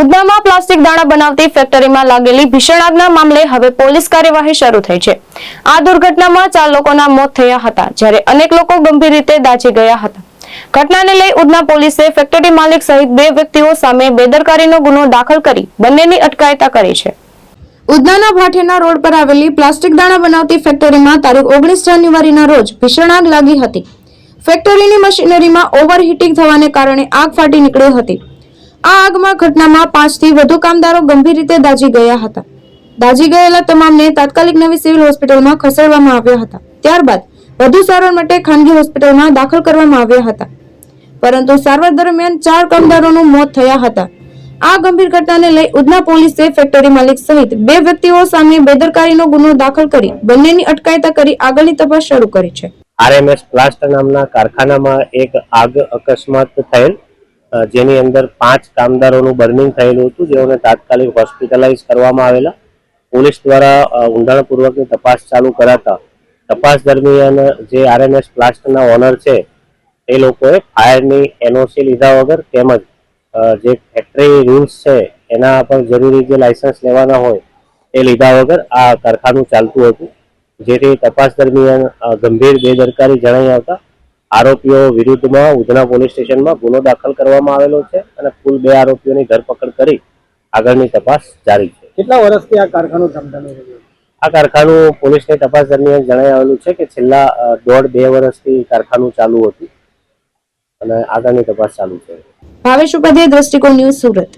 ઉધનામાં plastic દાણા બનાવતી ફેક્ટરીમાં લાગેલી ભીષણ આગના મામલે હવે પોલીસ કાર્યવાહી શરૂ થઈ છે. આ દુર્ઘટનામાં ચાર લોકોના મોત થયા હતા, જ્યારે અનેક લોકો ગંભીર રીતે દાઝી ગયા હતા. ઘટનાને લઈ ઉધના પોલીસે ફેક્ટરી માલિક સહિત બે વ્યક્તિઓ સામે બેદરકારીનો ગુનો દાખલ કરી બંનેની અટકાયતા કરી છે. ઉધનાના ભાઠિયાના રોડ પર આવેલી પ્લાસ્ટિક દાણા બનાવતી ફેક્ટરીમાં તારીખ ઓગણીસ જાન્યુઆરીના રોજ ભીષણ આગ લાગી હતી. ફેક્ટરીની મશીનરીમાં ઓવરહીટિંગ થવાને કારણે આગ ફાટી નીકળી હતી. આ આગમાં ઘટનામાં પાંચથી વધુ કામદારો ગંભીર રીતે દાઝી ગયા હતા. દાઝી ગયેલા તમામને તાત્કાલિક નવી સિવિલ હોસ્પિટલમાં ખસેડવામાં આવ્યા હતા. ત્યારબાદ વધુ સારવાર માટે ખાનગી હોસ્પિટલમાં દાખલ કરવામાં આવ્યા હતા. પરંતુ સારવાર દરમિયાન ચાર કામદારોનું મોત થયા હતા. આ ગંભીર ઘટનાને લઈ ઉધના પોલીસે ફેક્ટરી માલિક સહિત બે વ્યક્તિઓ સામે બેદરકારીનો ગુનો દાખલ કરી બંનેની અટકાયતા કરી આગળની તપાસ શરૂ કરી છે. આરએમએસ પ્લાસ્ટ નામના કારખાનામાં એક આગ અકસ્માત થયેલ જેની અંદર પાંચ કામદારોનું બર્નિંગ થયેલું હતું, જેઓને તાત્કાલિક હોસ્પિટલાઇઝ કરવામાં આવેલા. પોલીસ દ્વારા ઊંડાણપૂર્વકની તપાસ ચાલુ કરાતા. તપાસ દરમિયાન જે આરએમએસ પ્લાસ્ટના ઓનર છે, એ લોકોએ ફાયરની એનઓસી લીધા વગર તેમજ જે ફેક્ટરી રૂલ્સ છે, એના પર જરૂરી જે લાયસન્સ લેવાના હોય, એ લીધા વગર આ કારખાનું ચાલતું હતું. જેથી તપાસ દરમિયાન ગંભીર બેદરકારી જણાઈ આવતા આરોપીઓ વિરુદ્ધમાં ઉધના પોલીસ સ્ટેશનમાં ગુનો દાખલ કરવામાં આવેલો છે અને કુલ બે આરોપીઓની ધરપકડ કરી આગળની તપાસ જારી છે. કેટલા વર્ષથી આ કારખાનું ધમધમી રહ્યું આ કારખાનું પોલીસની તપાસ દરમિયાન જણાઈ આવેલું છે કે છેલ્લા દોઢ બે વર્ષથી કારખાનું ચાલુ હતું અને આગળની તપાસ ચાલુ છે. ભાવેશ ઉપાધ્યાય દ્રષ્ટિકોણ ન્યૂઝ સુરત.